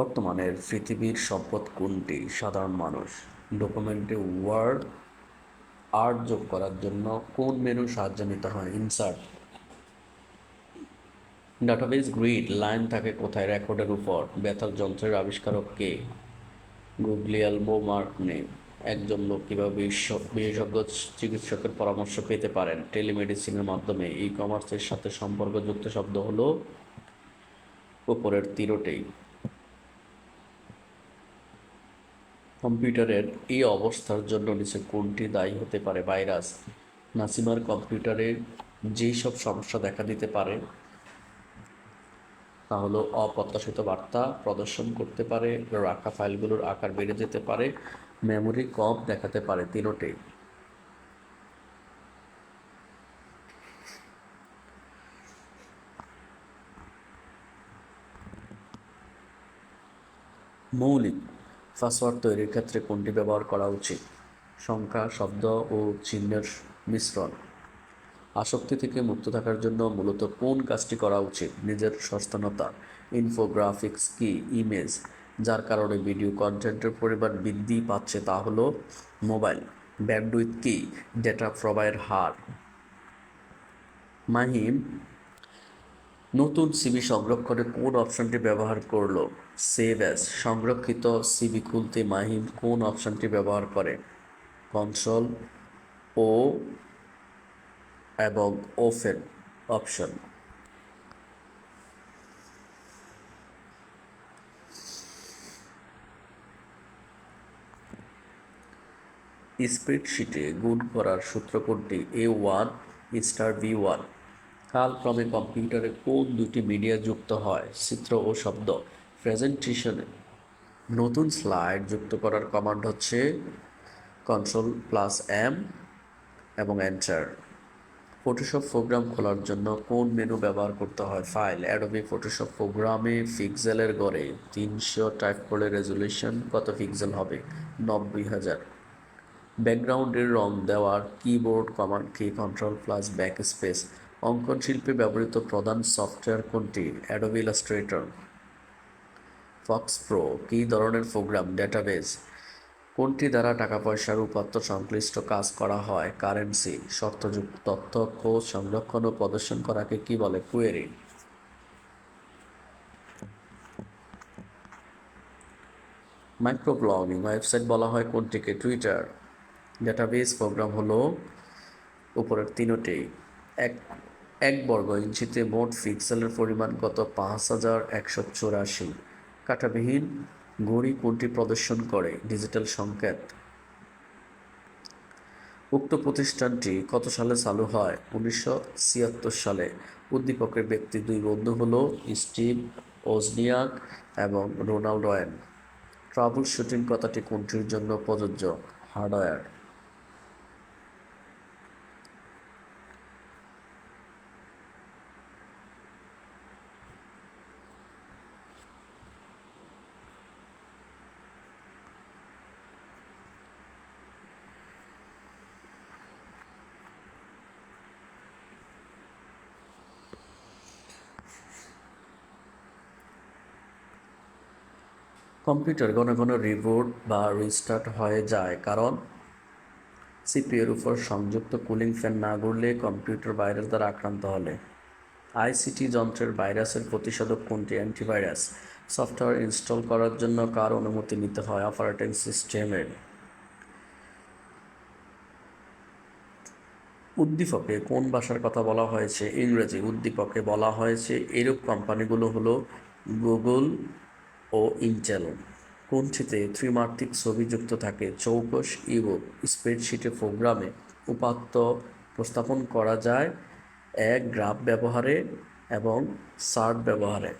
বর্তমানের পৃথিবীর সম্পদ কোনটি? সাধারণ মানুষ। ডকুমেন্টে ওয়ার্ড আর্ট যোগ করার জন্য কোন মেনু সাহায্য নিতে হয়? ইনসার্ট। Database grid. লাইন থাকে কোথায়? রেকর্ডের উপর। বেতার যন্ত্রের আবিষ্কারক কে? গুগলিয়াল বোমার্কনে একজন লোক কীভাবে বিশেষজ্ঞ চিকিৎসকের পরামর্শ পেতে পারেন? টেলিমেডিসিনের মাধ্যমে। ই কমার্সের সাথে সম্পর্কযুক্ত শব্দ হলো উপরের তিরোটেই। কম্পিউটারের এই অবস্থার জন্য নিচে কোনটি দায়ী হতে পারে? ভাইরাস। নাসিমার কম্পিউটারে যেই সব সমস্যা দেখা দিতে পারে, তা হলো অপ্রত্যাশিত বার্তা প্রদর্শন করতে পারে, রাখা ফাইলগুলোর আকার বেড়ে যেতে পারে, মেমোরি কম দেখাতে পারে তিনোটেই মৌলিক পাসওয়ার্ড তৈরির ক্ষেত্রে কোনটি ব্যবহার করা উচিত? সংখ্যা, শব্দ ও চিহ্নের মিশ্রণ। আসক্তি থেকে মুক্ত থাকার জন্য মূলত কোন কাজটি করা উচিত? নিজের সচেতনতা ইনফোগ্রাফিক্স কি ইমেজ যার কারণে ভিডিও কন্টেন্টের পরিমাণ বৃদ্ধি পাচ্ছে তা হলো মোবাইল ব্যান্ডউইথ কি ডেটা প্রবাহের হার। মাহিম নতুন সিবি সংরক্ষণে কোন অপশনটি ব্যবহার করল? সেভ অ্যাজ সংরক্ষিত সিবি খুলতে মাহিম কোন অপশনটি ব্যবহার করে? কনসোল ও এবং ওফেন অপশন স্প্রেডশিটে গুণ করার সূত্র কোনটি? A one star B one কালক্রমে কম্পিউটারে কোন দুটি মিডিয়া যুক্ত হয়? চিত্র ও শব্দ। প্রেজেন্টেশনে নতুন স্লাইড যুক্ত করার কমান্ড হচ্ছে কন্ট্রোল প্লাস এম এবং এন্টার। ফটোশপ প্রোগ্রাম খোলার জন্য কোন মেনু ব্যবহার করতে হয়? ফাইল। অ্যাডোবি ফটোশপ প্রোগ্রামে পিক্সেলের গড়ে তিনশো টাইপ করলে রেজুলেশন কত পিক্সেল হবে? নব্বই হাজার। ব্যাকগ্রাউন্ডের রং দেওয়ার কিবোর্ড কমান্ড কি কন্ট্রোল প্লাস ব্যাক স্পেস অঙ্কন শিল্পে ব্যবহৃত প্রধান সফটওয়্যার কোনটি? অ্যাডোবি ইলাস্ট্রেটর ফক্স প্রো কী ধরনের প্রোগ্রাম ডেটাবেস কোনটি দ্বারা টাকা পয়সার উপাত্ত সংশ্লিষ্ট কাজ করা হয়? কারেন্সি শর্তযুক্ত তথ্য, খোঁজ, সংরক্ষণ ও প্রদর্শন করাকে কি বলে কুয়েরি মাইক্রোব্লগিং ওয়েবসাইট বলা হয় কোনটিকে? টুইটার ডেটাবেস প্রোগ্রাম হলো উপরের তিনটি। এক এক বর্গ ইঞ্চিতে মোট পিক্সেলের পরিমাণ কত পাঁচ হাজার একশো চৌরাশি। কাঠাবিহীন ঘড়ি কোনটি প্রদর্শন করে? ডিজিটাল সংকেত। উক্ত প্রতিষ্ঠানটি কত সালে চালু হয়? উনিশশো ছিয়াত্তর সালে। উদ্দীপকের ব্যক্তি দুই বন্ধু হলো স্টিভ ওজনিয়াক এবং রোনাল্ড ওয়েন। ট্রাবল শুটিং কথাটি কোনটির জন্য প্রযোজ্য? হার্ডওয়্যার। কম্পিউটার ঘন ঘন রিবুট বা রিস্টার্ট হয়ে যায়, কারণ সিপিএর উপর সংযুক্ত কুলিং ফ্যান না ঘুরলে কম্পিউটার ভাইরাস দ্বারা আক্রান্ত হলে। আইসিটি যন্ত্রের ভাইরাসের প্রতিষেধক কোনটি? অ্যান্টিভাইরাস। সফটওয়্যার ইনস্টল করার জন্য কার অনুমতি নিতে হয় অপারেটিং সিস্টেমের? উদ্দীপকে কোন ভাষার কথা বলা হয়েছে? ইংরেজি উদ্দীপকে বলা হয়েছে। এরূপ কোম্পানিগুলো হলো গুগল ও ইন্টেল কোনটিতে ত্রিমাত্রিক ছবি যুক্ত থাকে। চৌকস ইবুক স্প্রেডশিটে প্রোগ্রামে উপাত্ত উপস্থাপন করা যায় এক গ্রাফ ব্যবহারে এবং সার্ট ব্যবহারে।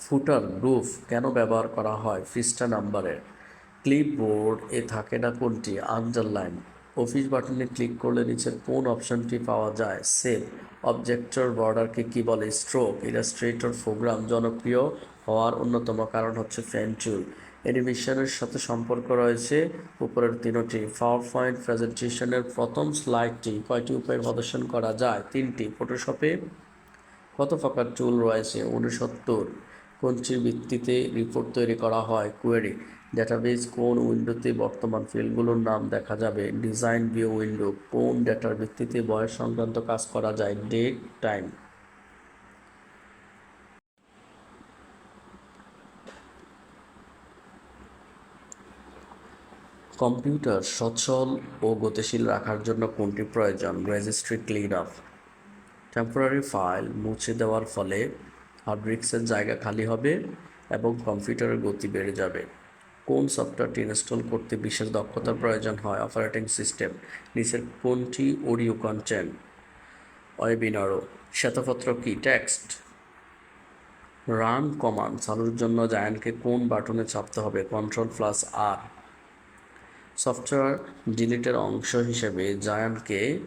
ফুটার গ্রুপ কেন ব্যবহার করা হয়? পৃষ্ঠা নাম্বারের। ক্লিপবোর্ড এ থাকে না কোনটি? আন্ডারলাইন অফিস বাটনে ক্লিক করলে নিচের কোন অপশনটি পাওয়া যায়? সেভ অবজেক্টর বর্ডারকে কি বলে? স্ট্রোক ইলাস্ট্রেটর প্রোগ্রাম জনপ্রিয় হওয়ার অন্যতম কারণ হচ্ছে ফ্যান ফ্যানচুল অ্যানিমেশনের সাথে সম্পর্ক রয়েছে উপরের তিনটি। পাওয়ার পয়েন্ট প্রেজেন্টেশনের প্রথম স্লাইডটি কয়টি উপায়ে প্রদর্শন করা যায়? তিনটি। ফটোশপে কত প্রকার টুল রয়েছে? উনসত্তর। কোনটির ভিত্তিতে রিপোর্ট তৈরি করা হয় কোয়েরি ডেটাবেস কোন উইন্ডোতে বর্তমান ফিল্ডগুলোর নাম দেখা যাবে? ডিজাইন ভিউ উইন্ডো কোন ডেটার ভিত্তিতে বয়স সংক্রান্ত কাজ করা যায়? ডেট টাইম কম্পিউটার সচল ও গতিশীল রাখার জন্য কোনটি প্রয়োজন? Registry clean up temporary file মুছে দেওয়ার ফলে হার্ড ডিস্কের জায়গা খালি হবে এবং কম্পিউটারের গতি বেড়ে যাবে। কোন সফটওয়্যারটি ইনস্টল করতে বিশেষ দক্ষতার প্রয়োজন হয়? অপারেটিং সিস্টেম, নিচের কোনটি অডিও কন্টেন্ট? ওয়েবিনারও, শ্বেতপত্র কি? টেক্সট, রান কমান্ড, চালুর জন্য জায়ান্টকে কোন বাটনে চাপতে হবে? Control plus R. সফটওয়্যার ডিলিটের অংশ হিসেবে জায়ান্টকে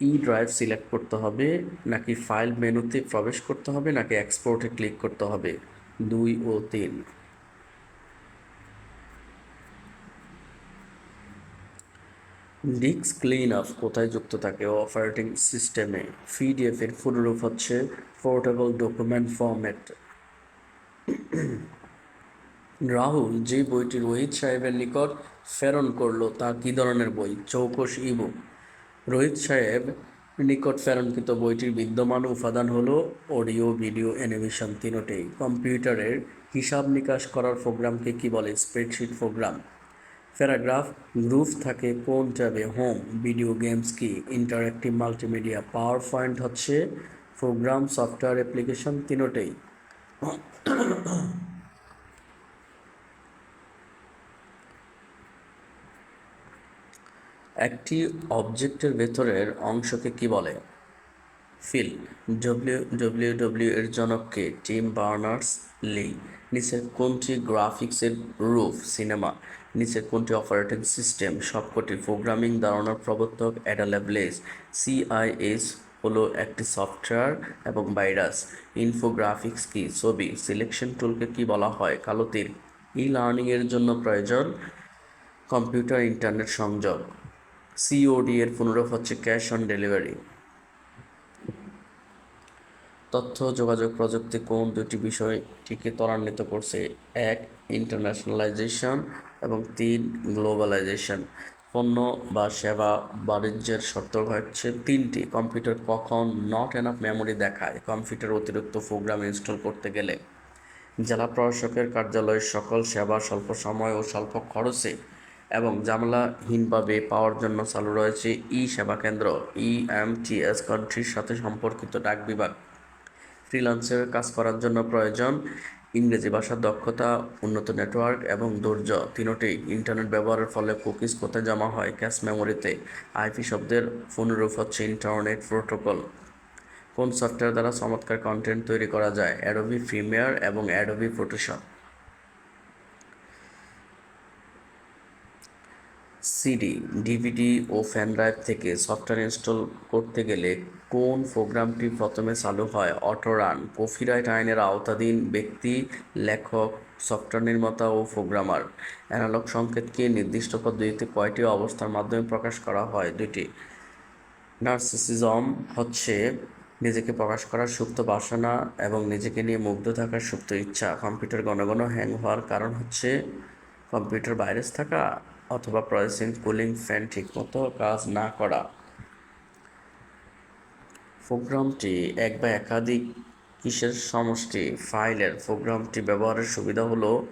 ই ড্রাইভ সিলেক্ট করতে হবে, নাকি ফাইল মেনুতে প্রবেশ করতে হবে, নাকি এক্সপোর্টে ক্লিক করতে হবে? দুই ও তিন। ডিস্ক ক্লিন আপ কোথায় যুক্ত থাকে? অপারেটিং সিস্টেমে। পিডিএফ এর ফুলরূপ হচ্ছে পোর্টেবল ডকুমেন্ট ফরম্যাট। রাহুল, যে বইটি রোহিত সাহেবের নিকট প্রেরণ করল, তা কী ধরনের বই? চৌকস ইবুক। রোহিত সাহেব নিকট প্রেরণকৃত বইটির বিদ্যমান উপাদান হলো অডিও, ভিডিও, অ্যানিমেশন তিনটেই। কম্পিউটারের হিসাব নিকাশ করার প্রোগ্রামকে কি বলে স্প্রেডশিট প্রোগ্রাম? প্যারাগ্রাফ, গ্রুপ থাকে কোন ট্যাবে, হোম। ভিডিও গেমস কি? ইন্টারঅ্যাক্টিভ মাল্টিমিডিয়া, পাওয়ার পয়েন্ট হচ্ছে প্রোগ্রাম, সফটওয়্যার অ্যাপ্লিকেশন তিনটেই। একটি অবজেক্টের ভেতরের অংশকে কি বলে? ফিল। ডব্লিউ ডব্লিউ ডব্লিউ এর জনককে টিম বার্নার্স লি। নিচের কোনটি গ্রাফিক্সের রূপ সিনেমা? নিচের কোনটি অপারেটিং সিস্টেম? সবকটি প্রোগ্রামিং ধারণার প্রবর্তক অ্যাডালেবলেস সিআইএস হলো একটি সফটওয়্যার এবং ভাইরাস। ইনফোগ্রাফিক্স কি? ছবি। সিলেকশন টুলকে কি বলা হয়? কালো তীর ই লার্নিংয়ের জন্য প্রয়োজন কম্পিউটার ইন্টারনেট সংযোগ। সিওডি এর পুনরূপ হচ্ছে ক্যাশ অন ডেলিভারি। তথ্য, যোগাযোগ, প্রযুক্তি কোন দুটি বিষয়টিকে ত্বরান্বিত করছে? এক ইন্টারন্যাশনালাইজেশন এবং তিন গ্লোবালাইজেশন পণ্য বা সেবা বাণিজ্যের শর্ত হচ্ছে তিনটি। কম্পিউটার কখন নট এনাফ মেমোরি দেখায়? কম্পিউটার অতিরিক্ত প্রোগ্রাম ইনস্টল করতে গেলে। জেলা প্রশাসকের কার্যালয়ের সকল সেবা স্বল্প সময় ও স্বল্প খরচে এবং জামলাহীনভাবে পাওয়ার জন্য চালু রয়েছে ই সেবা কেন্দ্র, ই এম টি এস কান্ট্রির সাথে সম্পর্কিত ডাক বিভাগ। ফ্রিল্যান্সের কাজ করার জন্য প্রয়োজন ইংরেজি ভাষার দক্ষতা, উন্নত নেটওয়ার্ক এবং ধৈর্য। তিনটি ইন্টারনেট ব্যবহারের ফলে কুকিজ কোথায় জমা হয়, ক্যাশ মেমোরিতে, আইপি শব্দের পুনরূপ হচ্ছে ইন্টারনেট প্রোটোকল। কোন সফটওয়্যার দ্বারা চমৎকার কন্টেন্ট তৈরি করা যায়? অ্যাডোবি প্রিমিয়ার এবং অ্যাডোবি ফটোশপ সিডি ডিভিডি ও ফ্যান ড্রাইভ থেকে সফটওয়্যার ইনস্টল করতে গেলে কোন প্রোগ্রামটি প্রথমে চালু হয়? অটো রান কপিরাইট আইনের আওতাধীন ব্যক্তি, লেখক সফটওয়্যার নির্মাতা ও প্রোগ্রামার অ্যানালগ সংকেতকে নির্দিষ্ট পদ্ধতিতে কয়টি অবস্থার মাধ্যমে প্রকাশ করা হয়? দুটি নার্সিসিজম হচ্ছে নিজেকে প্রকাশ করার সুপ্ত বাসনা এবং নিজেকে নিয়ে মুগ্ধ থাকার সুপ্ত ইচ্ছা। কম্পিউটার ঘন ঘন হ্যাং হওয়ার কারণ হচ্ছে কম্পিউটার ভাইরাস থাকা। অথবা প্রসেসিং কুলিং ফ্যান ঠিকমতো কাজ না করা। প্রোগ্রামটি এক বা একাধিক কিসের সমষ্টি? ফাইলের প্রোগ্রামটি ব্যবহারের সুবিধা হলো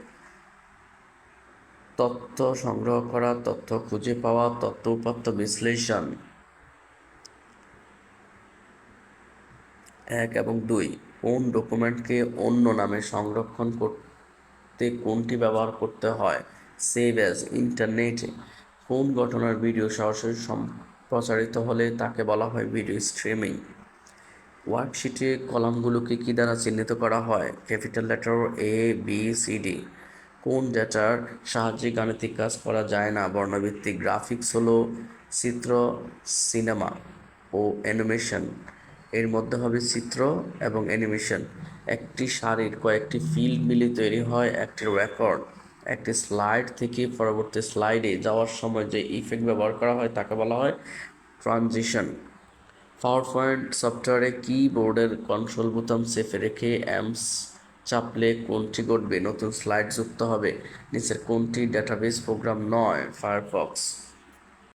তথ্য সংগ্রহ করা, তথ্য খুঁজে পাওয়া, তথ্য উপাত্ত বিশ্লেষণ। এক এবং দুই, কোন ডকুমেন্টকে অন্য নামে সংরক্ষণ করতে কোনটি ব্যবহার করতে হয়? সেভ অ্যাজ ইন্টারনেটে কোন ঘটনার ভিডিও সরাসরি সম্প্রচারিত হলে তাকে বলা হয় ভিডিও স্ট্রিমিং ওয়ার্কশিটে কলামগুলোকে কী দ্বারা চিহ্নিত করা হয়? Capital letter A B C D কোন ডেটার সাহায্যে গাণিতিক কাজ করা যায় না? বর্ণভিত্তিক গ্রাফিক্স হলো চিত্র সিনেমা ও অ্যানিমেশন এর মধ্যে হবে চিত্র এবং অ্যানিমেশন একটি শাড়ির কয়েকটি ফিল্ড মিলে তৈরি হয়, একটি রেকর্ড একটি স্লাইড থেকে পরবর্তী স্লাইডে যাওয়ার সময় যে ইফেক্ট ব্যবহার করা হয় তাকে বলা হয় ট্রানজিশন। পাওয়ার পয়েন্ট সফটওয়্যারে কিবোর্ডের কন্ট্রোল বোতাম সেফে রেখে অ্যামস চাপলে কোনটি ঘটবে? নতুন স্লাইড যুক্ত হবে। নিচের কোনটি ডেটাবেস প্রোগ্রাম নয়? ফায়ারফক্স।